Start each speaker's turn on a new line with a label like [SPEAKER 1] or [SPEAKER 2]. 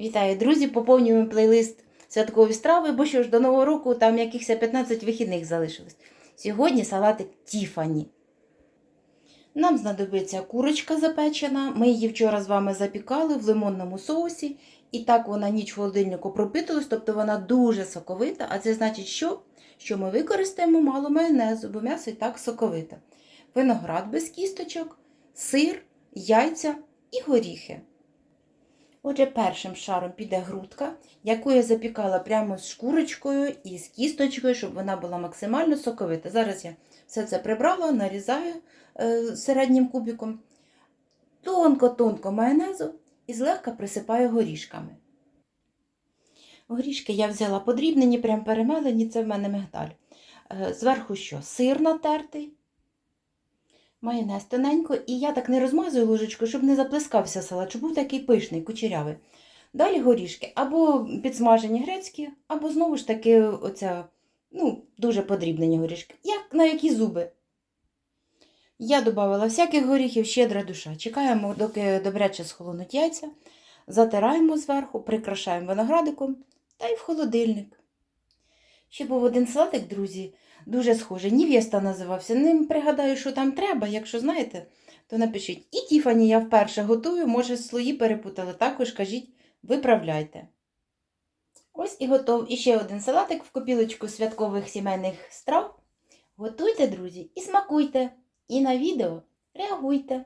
[SPEAKER 1] Вітаю, друзі! Поповнюємо плейлист святкові страви, бо що ж до Нового року там якихось 15 вихідних залишилось. Сьогодні салатик Тіфані. Нам знадобиться курочка запечена. Ми її вчора з вами запікали в лимонному соусі. І так вона ніч в холодильнику пропиталась, тобто вона дуже соковита, а це значить, що? що ми використаємо мало майонезу, бо м'ясо і так соковите. Виноград без кісточок, сир, яйця і горіхи. Отже, першим шаром піде грудка, яку я запікала прямо з шкурочкою і з кісточкою, щоб вона була максимально соковита. Зараз я все це прибрала, нарізаю е, середнім кубиком, тонко-тонко майонезу і злегка присипаю горішками. Горішки я взяла подрібнені, прям перемелені, це в мене мигдаль. Е, Зверху що? Сир натертий, майонез тоненько, і я так не розмазую ложечкою, щоб не заплескався салат, щоб був такий пишний, кучерявий. Далі горішки або підсмажені грецькі, або знову ж таки оця, ну, дуже подрібнені горішки. Як на які зуби. Я додавала всяких горіхів, щедра душа. Чекаємо, доки добряче схолонуть яйця, затираємо зверху, прикрашаємо виноградиком та й в холодильник. Ще був один салатик, друзі, дуже схожий. Нівєста називався. Не пригадаю, що там треба. Якщо знаєте, то напишіть. І Тіфані я вперше готую, може, слої перепутали. Також кажіть, виправляйте. Ось і готов. І ще один салатик в копілочку святкових сімейних страв. Готуйте, друзі, і смакуйте. І на відео реагуйте.